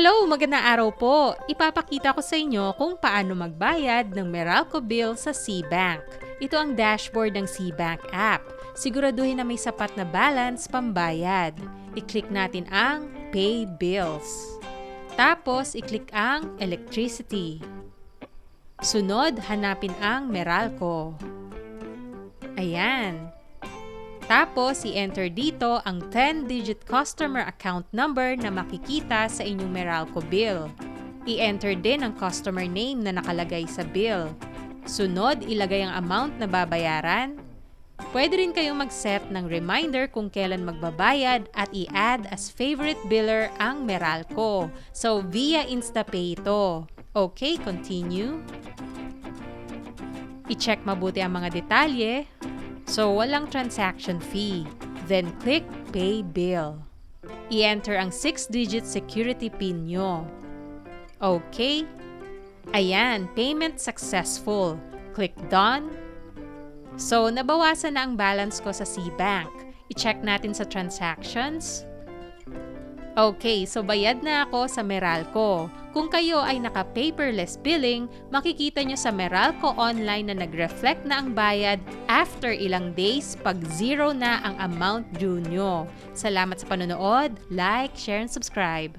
Hello, magandang araw po. Ipapakita ko sa inyo kung paano magbayad ng Meralco bill sa CBank. Ito ang dashboard ng CBank app. Siguraduhin na may sapat na balance pambayad. I-click natin ang Pay Bills. Tapos, i-click ang Electricity. Sunod, hanapin ang Meralco. Ayan. Tapos, i-enter dito ang 10-digit customer account number na makikita sa inyong Meralco bill. I-enter din ang customer name na nakalagay sa bill. Sunod, ilagay ang amount na babayaran. Pwede rin kayong mag-set ng reminder kung kailan magbabayad at i-add as favorite biller ang Meralco. So, via InstaPay ito. Okay, continue. I-check mabuti ang mga detalye. So, walang transaction fee. Then, click Pay Bill. I-enter ang 6-digit security PIN nyo. Okay. Ayan, payment successful. Click Done. So, nabawasan na ang balance ko sa CBank. I-check natin sa transactions. Okay, so bayad na ako sa Meralco. Kung kayo ay naka-paperless billing, makikita nyo sa Meralco online na nag-reflect na ang bayad after ilang days pag zero na ang amount due nyo. Salamat sa panonood, like, share, and subscribe.